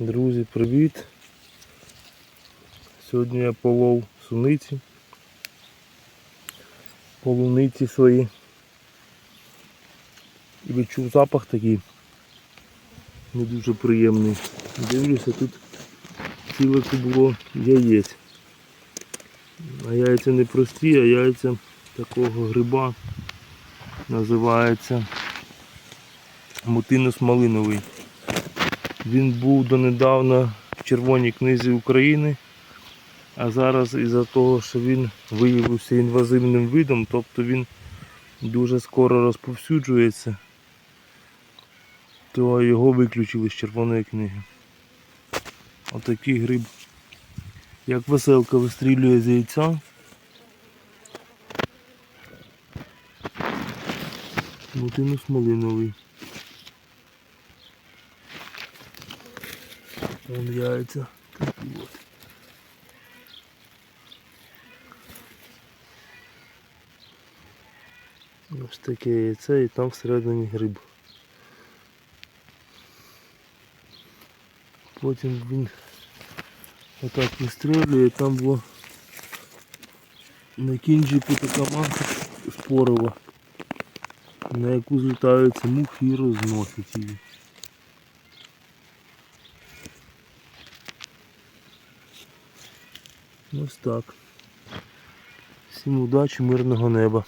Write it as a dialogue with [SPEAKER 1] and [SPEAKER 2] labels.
[SPEAKER 1] Друзі, привіт! Сьогодні я полов суниці, полуниці свої. І відчув запах такий не дуже приємний. Дивлюся, тут ціле було яєць. А яйця не прості, а яйця такого гриба називається мутинус малиновий. Він був донедавна в Червоній книзі України, а зараз із-за того, що він виявився інвазивним видом, тобто він дуже скоро розповсюджується, то його виключили з червоної книги. Отакий гриб. Як веселка вистрілює з яйця. Мутинус малиновий. Вон яйця. Такі от. Ось таке яйце і там всередині гриб. Потім він отак вистрілює, там було на кінчику така манка спорова, на яку злітаються мухи і розносять її. Ось так. Всім удачі, мирного неба.